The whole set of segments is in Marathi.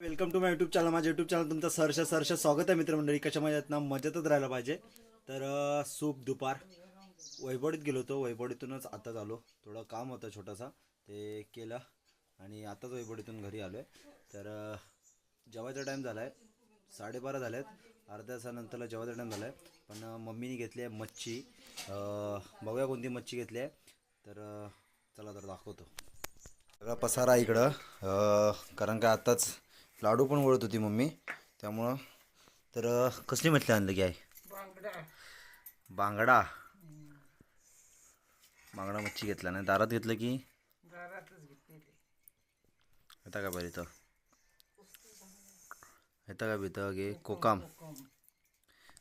Welcome to my YouTube channel. माझ्या यूट्यूब चॅनल तुमचं सरश सरश स्वागत आहे मित्रमंडळी. कशा मजात ना? मजेतच राहायला पाहिजे. तर सूप दुपार. वैभवडीत गेलो होतो. वैभवडीतूनच आताच आलो. थोडं काम होतं छोटासा. ते केलं आणि आताच वैभवडीतून घरी आलो आहे तर जेवायचा टाईम झाला आहे साडेबारा झाले आहेत अर्ध्या तासानंतरला जेवायचा टाईम झाला आहे पण मम्मीने घेतली आहे मच्छी. बघूया कोणती मच्छी घेतली आहे. तर चला तर दाखवतो. सगळा पसारा इकडं. कारण का आत्ताच लाडू पण वळत होती मम्मी. त्यामुळं तर कसली मछली आणलं की आहे बांगडा. बांगडा. मच्छी घेतला नाही. दारात घेतलं की? येता का बरं इथं? येता का इथं? गे कोकाम.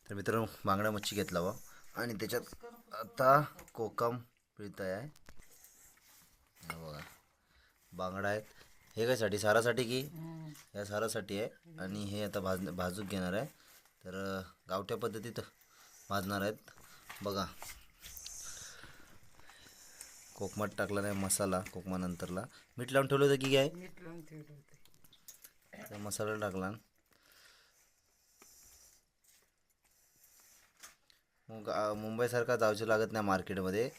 तर मित्रांनो बांगडा मच्छी घेतला व आणि त्याच्यात आता कोकम पिळत आहे हे बघा. बांगडा आहेत. हे कायसाठी सारासाठी की? या सारासाठी आहे. आणि हे आता भाज भाजूक घेणार आहे. तर गावठ्या पद्धतीत भाजणार आहेत. बघा. कोकमात टाकला नाही मसाला कोकमानंतरला. मीठ लावून ठेवलं होतं की काय? मीठ लावून ठेवलं होतं. तर मसाला टाकला. मग मुंबईसारखा जायचं लागत नाही मार्केटमध्ये.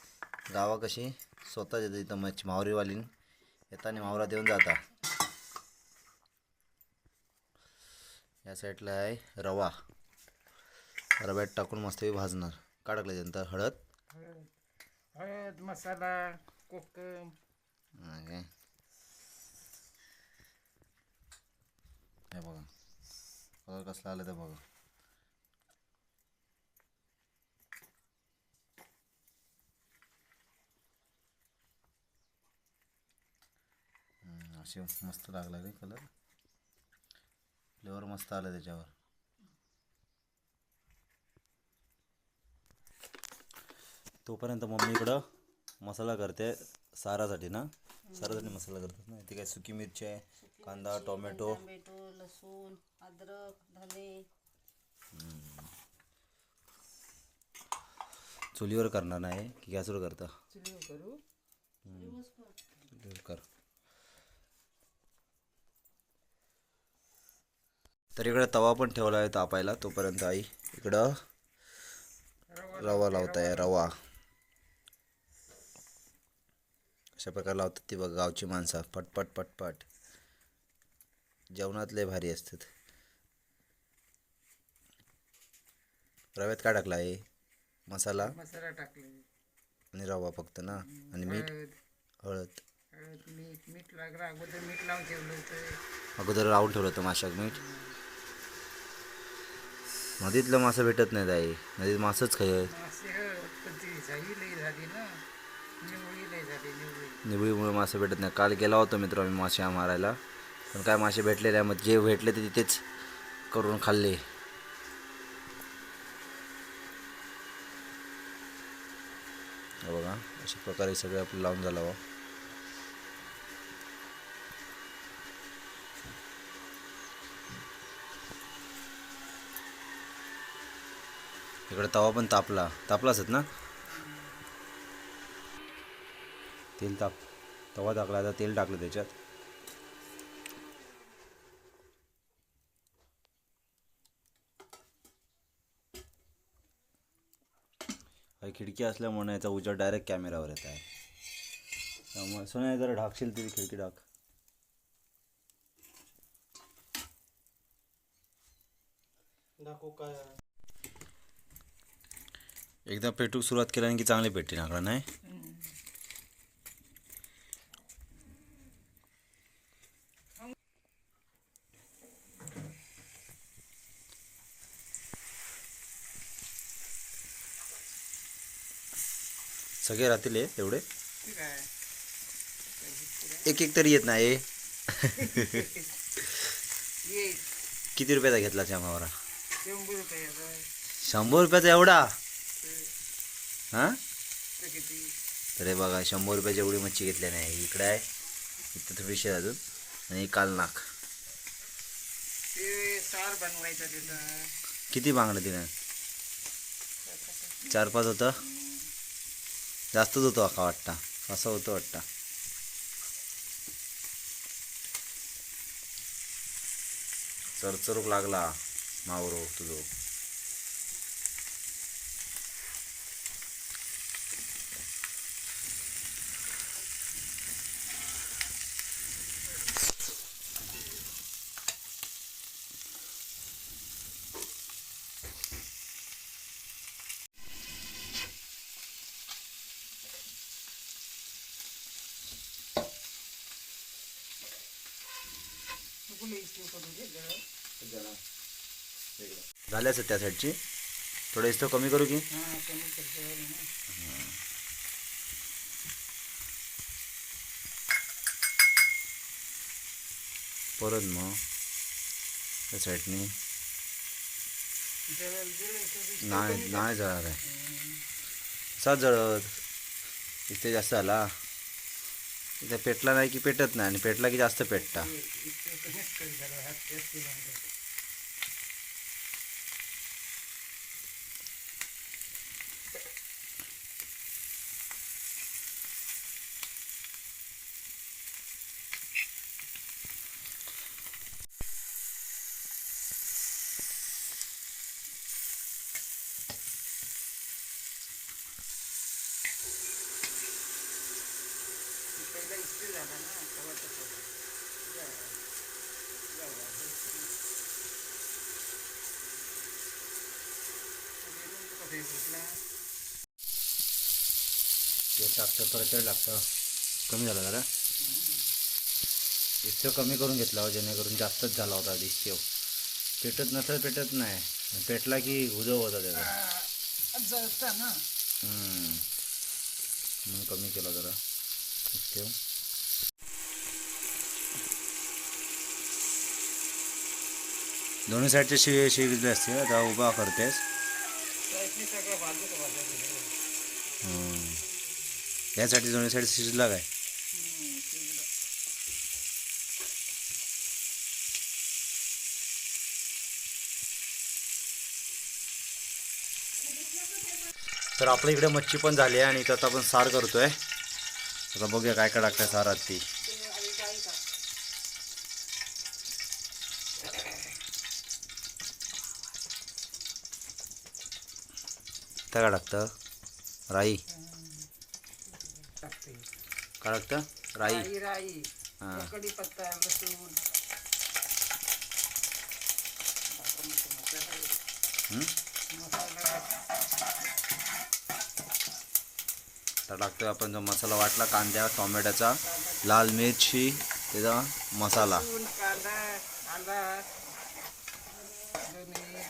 गावा कशी? स्वतःच येतं इथं मच्छी मावरीवालीन येताना मावरात येऊन जाता. या साईडला आहे रवा. रव्यात टाकून मस्त भाजणार. का टाकलं त्यानंतर? हळद? हळद मसाला कोकम. काय बघा. कलर कसला आला ते बघा. असे मस्त लागला रे कलर फ्लेवर मस्त आला त्याच्यावर. तोपर्यंत मम्मी इकडं मसाला करते सारासाठी ना? सारासाठी मसाला करतात ना? ते काय सुकी मिरची आहे कांदा टोमॅटो. टोमॅटो लसूण अद्रक धने. चुलीवर करणार नाही की गॅसवर करता? चुलीवर करू? कर. तर इकडे तवा पण ठेवला आहे तापायला तोपर्यंत आई इकडं रवा लावताय रवा. अशा प्रकारे लावतात ती बघ गावची माणसं. पटपट पटपट. जेवणात लय भारी असतात. रव्यात काय टाकला आहे? मसाला? मसाला टाकले आणि रवा फक्त ना? आणि मीठ? हळद. हळद. हळद मीठ मीठ लागलं. अगोदर मीठ लावून ठेवलं होतं. अगोदर लावून ठेवलं होतं माशाक मीठ. नदीतलं मासं भेटत नाही ताई नदीत मासच खाय निवळीमुळे मासे भेटत नाही काल गेला होतो मित्र आम्ही मासे मारायला. पण काय मासे भेटले नाही मग जे भेटले ते तिथेच करून खाल्ले. हे बघा अशा प्रकारे सगळे आपलं लावून झालं इकडे तवा पण तापला. तापलाच ना? तेल ताप. तवा टाकला आता तेल टाकलं त्याच्यात. काही खिडकी असल्यामुळे याचा उजेड डायरेक्ट कॅमेऱ्यावर येत आहे. त्यामुळे सोन्या जरा ढाकशील तुझी खिडकी ढाक. एकदा पेटूक सुरुवात केल्याने की चांगली पेटते नाकडा नाही? सगळे राहतील हे एवढे? एक एक तरी येत नाही ये किती रुपयाचा घेतला शंभर रुपयाचा एवढा? हां? तर बघा शंभर रुपयाची एवढी मच्छी घेतली नाही. इकडे आहे. इथं थोडीशी अजून. आणि काल नाक. किती मागणं तिनं? चार पाच. होतं? जास्तच होतं का वाटता. असं होतं वाटतं. चरचरूक लागला. मावरो तुझो. झाल्याच त्या साईडची? थोडं इस्तो कमी करू की? हां कमी करतो ना. परत मग त्या साईडनी. नाही नाही जळणार आहे. असाच जळत इथे जास्त आला इथे पेटला नाही की पेटत नाही आणि पेटला की जास्त पेटता इतकं कमीच कमी झालं हात जास्त लागले पहिला इस्त्री ना तेव्हा टाकतं परत लागतं कमी झालं जरा. इतकं कमी करून घेतला हो जेणेकरून जास्तच झाला होता आधी इस्तेव पेटत नसेल पेटत नाही पेटला की उजव होता त्याचा ना म्हणून कमी केला जरा इस्तेव दोन्ही साईडचे शिवे शिजले असते आता उभा करतेस. यासाठी दोन्ही साईड शिजला काय? तर आपल्या इकडे मच्छी पण झाली आहे आणि इथं आता आपण सार करतोय. आता बघूया काय काय टाकताय सारात ती. काय टाकतं राई. टाकते. काय टाकतं? राई. राई हां. कढीपत्ता लसूण. तर टाकतोय आपण जो मसाला वाटला कांद्या टोमॅटोचा लाल मिरची त्याचा मसाला. कांदा आला दोन्ही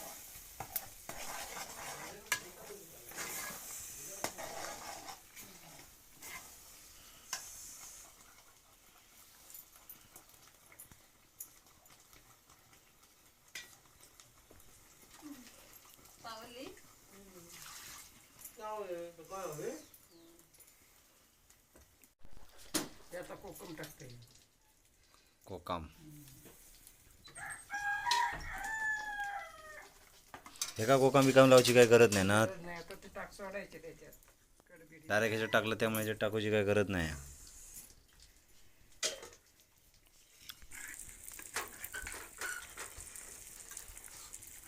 पावली ते आता कोकम. टाकते कोकाम हे का कोकम बिकाम लावची काही गरज नाही ना? नाही आता ते टाक सोडायचे त्याच्यात कडबिडी डायरेक्ट ह्याच्यात टाकलं त्यामुळे ह्याच्यात टाकूची काही गरज नाही.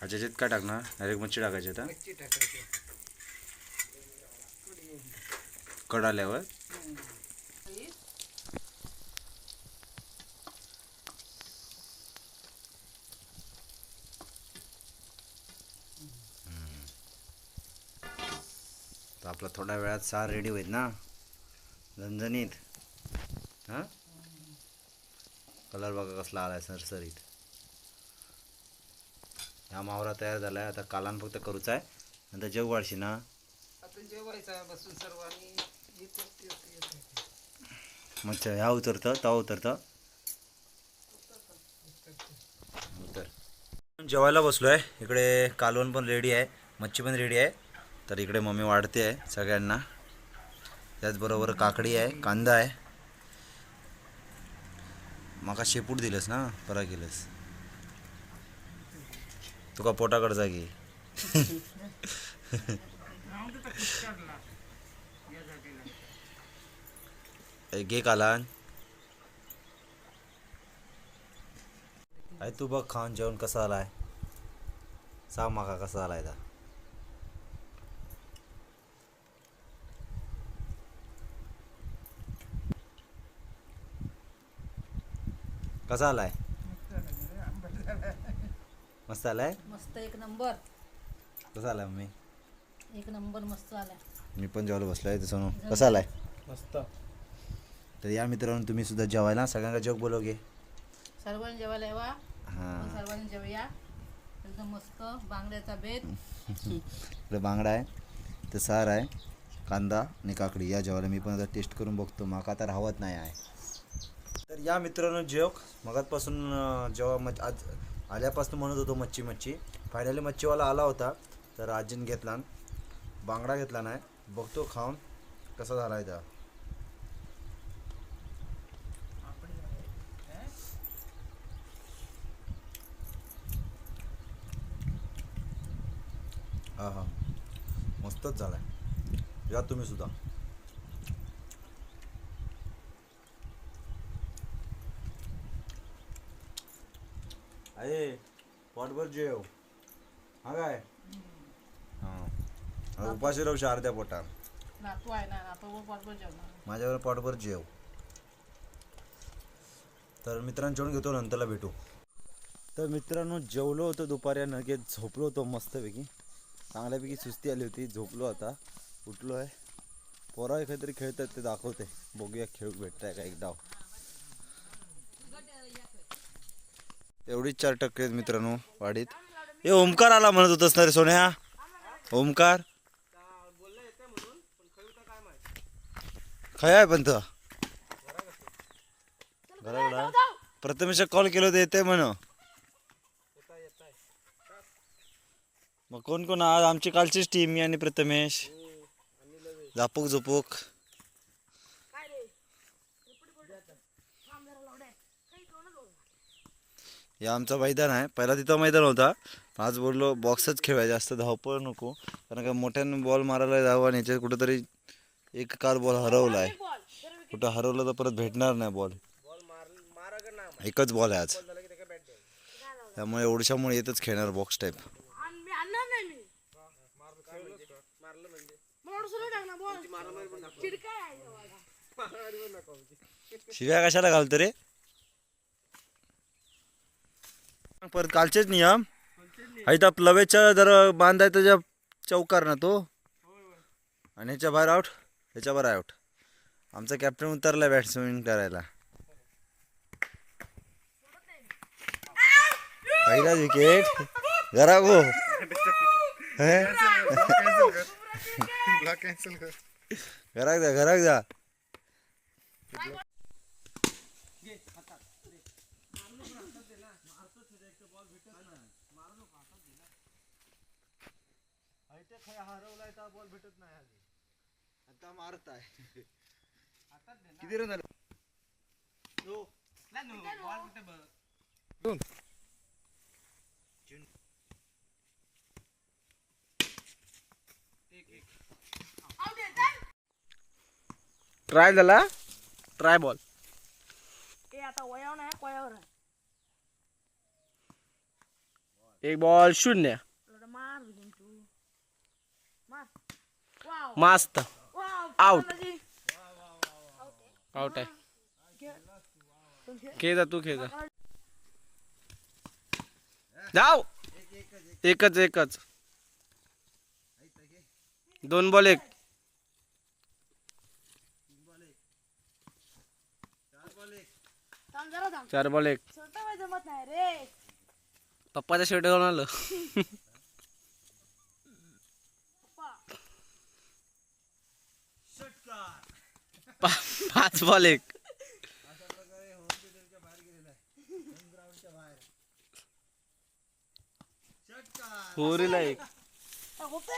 अच्छा ह्याच्यात काय टाकणार? डायरेक्ट मच्छी टाकायची आता. मच्छी टाकायची. कड आल्यावर. तर आपला थोड्या वेळात सार रेडी होईल ना? झणझणीत. हां? कलर बघा कसला आलाय सरसरीत. ह्या मावरा तयार झालाय. आता कालान फक्त करूच आहे. नंतर जेव वाढशी ना आता जेवायचा बसून सर्वांनी. च- ह्या उतरतं तवा उतरतं. उतर. जेवायला बसलो आहे इकडे कालवण पण रेडी आहे मच्छी पण रेडी आहे. तर इकडे मम्मी वाढते आहे सगळ्यांना. त्याचबरोबर काकडी आहे कांदा आहे. माका शेपूट दिलंस ना परा केलंस. तुका पोटाकडचा घे राहून तर काढला या जागेला घे कालान अरे तू बघ खाऊन जेवण कसा आलाय सांग माका कसा आलाय ता कसा आलाय मस्त आलाय मस्त एक नंबर. कसा आलाय मम्मी एक नंबर मस्त आला मी पण जेवायला बसलोय तसं कसा आलाय? मस्त. तर या मित्रांनो तुम्ही सुद्धा जेवायला सगळ्यांना जग बोलवगे सर्वांनी जेवायला येवा. हां. आपण सर्वांनी जेवूया. एकदम मस्त बांगड्याचा बेत. इकडे बांगडा आहे ते सार आहे कांदा आणि काकडी. या जेवायला मी पण आता टेस्ट करून बघतो. माका आता राहत नाही आहे. तर या मित्रांनो जेव मगातपासून जेव्हा मच आज आल्यापासून म्हणत होतो मच्छी मच्छी. फायनली मच्छीवाला आला होता तर आजीन घेतला बांगडा घेतला नाही. बघतो खाऊन कसा झाला आहे त्या हा हा. मस्तच झालाय. या तुम्ही सुद्धा. अरे पोटभर जेव. हा काय? हा. उपाशी राहू अर्ध्या पोटा नातू आहे ना नातू बरोबर जेवणार. माझ्यावर पोटभर जेव. तर मित्रांनो जेवण घेतो नंतरला भेटू. तर मित्रांनो जेवलो होतो दुपारी नगे झोपलो होतो मस्तपैकी. चांगल्यापैकी सुस्ती आली होती झोपलो आता उठलो आहे पोरा काहीतरी खेळतात ते दाखवते. बघूया खेळ भेटताय का एक डाव एवढीच चार टक्के आहेत मित्रांनो वाडीत ए ओमकार आला म्हणत होतस ना रे सोन्या? ओमकार? खय आहे पण तो. घराकडा. प्रथमेश कॉल केलं होतं येते म्हण. मग कोण कोण? आज आमची कालचीच टीम मी आणि प्रथमेश. झापूक झोपूक. हे आमचा मैदान आहे. पहिला तिथं मैदान होता. आज बोललो बॉक्सच खेळायचा जास्त धावपळ नको. कारण का मोठ्यानं बॉल मारायला जावं आणि याच्यात कुठंतरी एक काल बॉल हरवला आहे कुठं हरवलं तर परत भेटणार नाही बॉल एकच बॉल आहे आज. त्यामुळे ओडशामुळे येतच खेळणार बॉक्स टाईप मी आणणार नाही मी मला सुरू टाकणार बोल चिडका आहे शिव्या कशाला घालतो रे? परत कालचेच नियम. त्या प्लवेच्या जर बांधाय त्याच्या चौकार ना तो. आणि ह्याच्या बाहेर आउट ह्याच्या बाहेर आउट आमचा कॅप्टन उतरलाय बॅट्समॅन करायला. पहिला विकेट घरा गो घराक जा घराक जा. बॉल भेटत नाही आता मारताय किती रन? झाले ट्राय झाला? ट्राय बॉल ए आता वयावर नाही कोयावर आहे. एक बॉल शून्य. मार तू. मार. मस्त. फलंदाजी. आउट आहे. खेळ जा तू खेळ जाव एकच एकच. दोन बॉल एक. जरा थांब. चार बॉल एक. छोटा वय जमत नाही रे. पप्पाच्या शेवटी जाऊन आलं. पा- पाच बॉल एक. होरीला एक. होते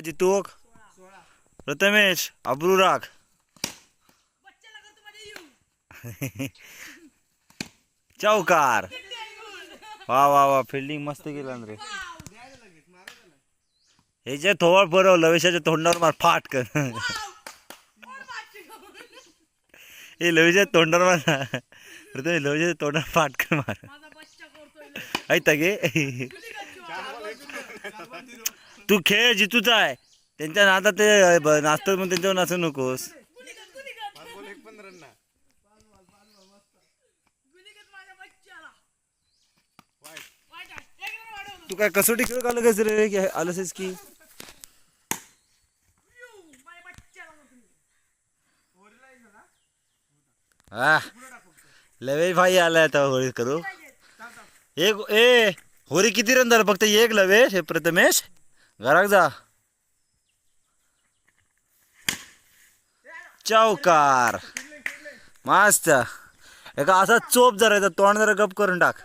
जितूक प्रथमेश अब्रू राग. चौकार. वा वा वा फिल्डिंग मस्त केलं रे जे थोड बरं लवेशाच्या तोंडावर मार फाट कर. हे लवेशाच्या तोंडावर मार. प्रथम लवेशाच्या तोंडावर फाट कर मार. ऐता ऐकता गे. तू खेळ जितूचा आहे. त्यांच्या नादात ते ब- नाचतात म्हणून त्यांच्यावर नाचू नकोस. तू काय कसोटी खेळ आलं कस रे की आलंस की? हा लवे भाई आलाय आता होळी करू. एक ए होरी किती रन झालं? फक्त एक लवेश हे प्रथमेश. घराक जा. चौकार. मस्त. एका असा चोप जरा तोंड जरा गप करून टाक.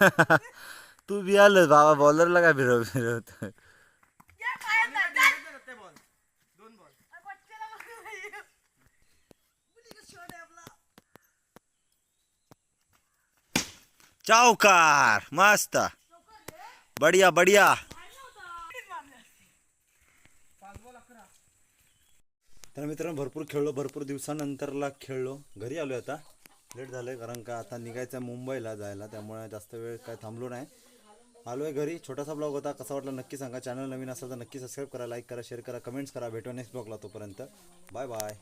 तू बियालच बाबा बॉलरला काय फिरव फिरवत चावकार चौकार मस्त. बढिया बढिया. तर मित्रांनो भरपूर खेळलो भरपूर दिवसानंतरला खेळलो. घरी आलो आता. लेट झालं आहे कारण का आता निघायचं आहे मुंबईला जायला त्यामुळे जास्त वेळ काय थांबलो नाही. आलो आहे घरी छोटासा ब्लॉग होता कसा वाटला नक्की सांगा. चॅनल नवीन असेल तर नक्की सबस्क्राईब करा लाईक करा शेअर करा कमेंट्स करा. भेटू नेक्स्ट ब्लॉगला तोपर्यंत. Bye bye